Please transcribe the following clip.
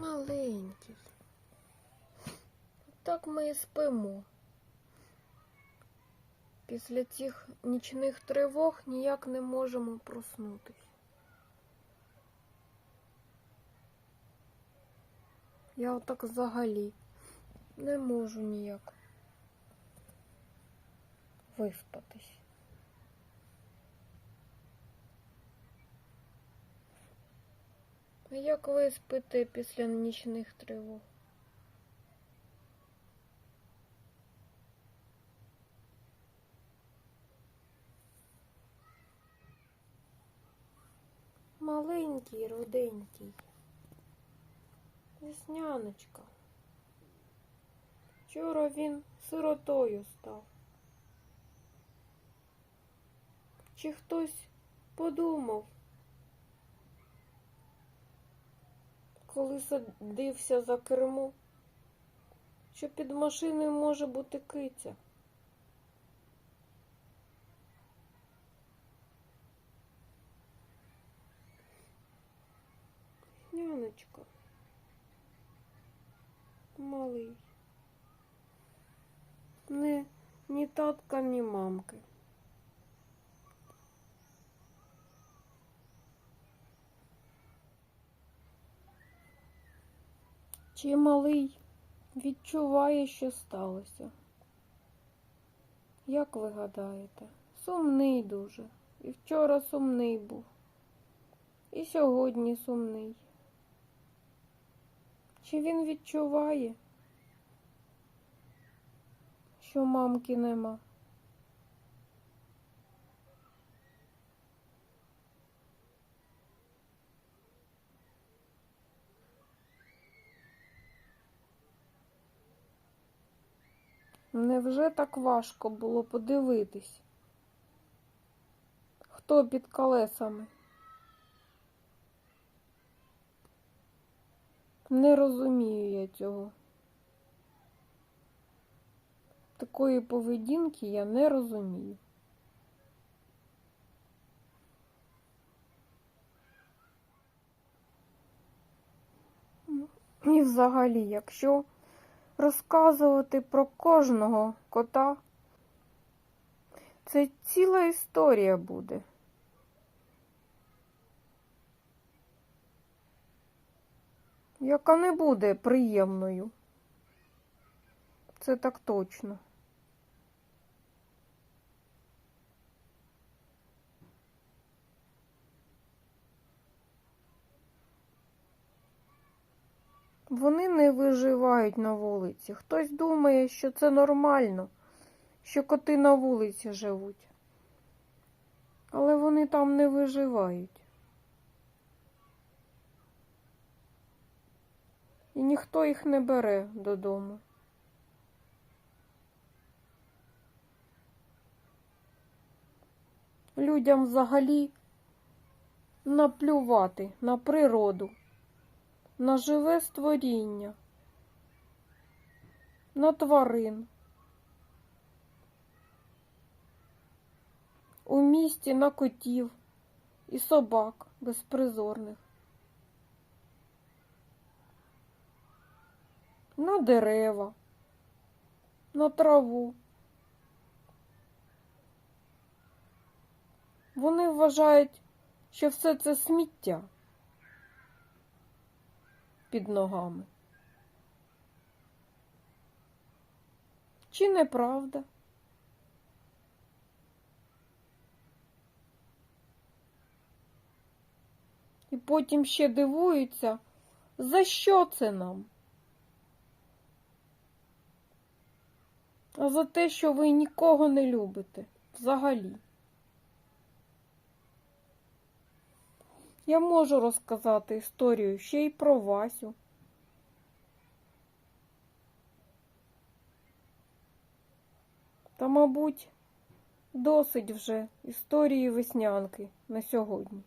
Маленький. Так ми і спимо. Після цих нічних тривог ніяк не можемо проснутись. Я отак взагалі не можу ніяк виспатись. А як ви спите після нічних тривог? Маленький, руденький. Весняночка. Вчора він сиротою став. Чи хтось подумав, коли садився за кермо, що під машиною може бути киця? Няночка. Малий. Не ні татка, ні мамки. Чи малий відчуває, що сталося? Як ви гадаєте? Сумний дуже. І вчора сумний був. І сьогодні сумний. Чи він відчуває, що мамки нема? Невже так важко було подивитись? Хто під колесами? Не розумію я цього. Такої поведінки я не розумію. І взагалі, якщо розказувати про кожного кота, це ціла історія буде. Яка не буде приємною. Це так точно. Вони не виживають на вулиці. Хтось думає, що це нормально, що коти на вулиці живуть. Але вони там не виживають. І ніхто їх не бере додому. Людям взагалі наплювати на природу, на живе створіння, на тварин. У місті на котів і собак безпризорних. на дерева, на траву. Вони вважають, що все це сміття під ногами. Чи неправда? І потім ще дивуються, за що це нам? а за те, що ви нікого не любите взагалі. Я можу розказати історію ще й про Васю. Та, мабуть, досить вже історії веснянки на сьогодні.